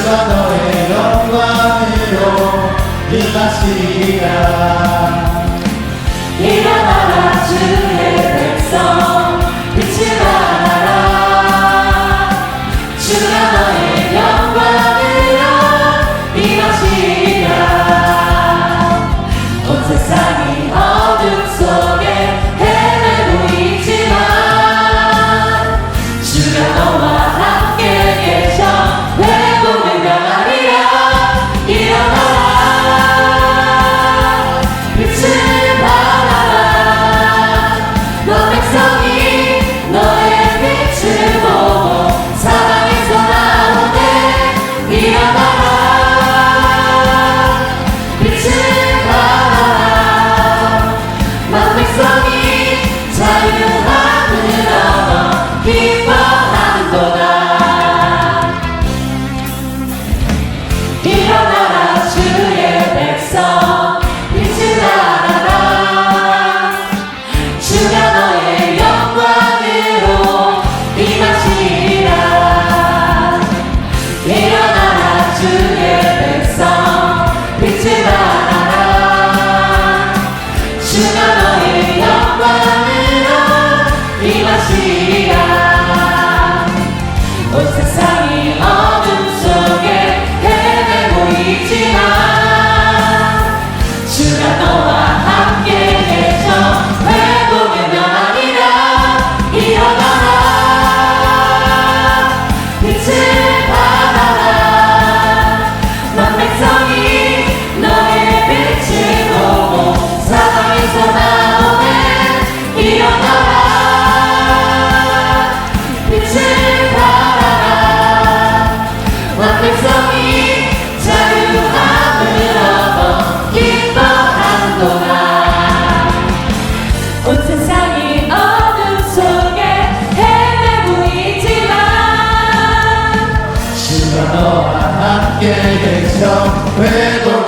예수가 너의 영광으로 빛나시리라. 일어나. 일어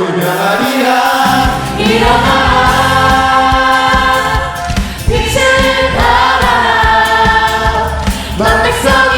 울며하리라. 일어나 빛을 바라 넌 백성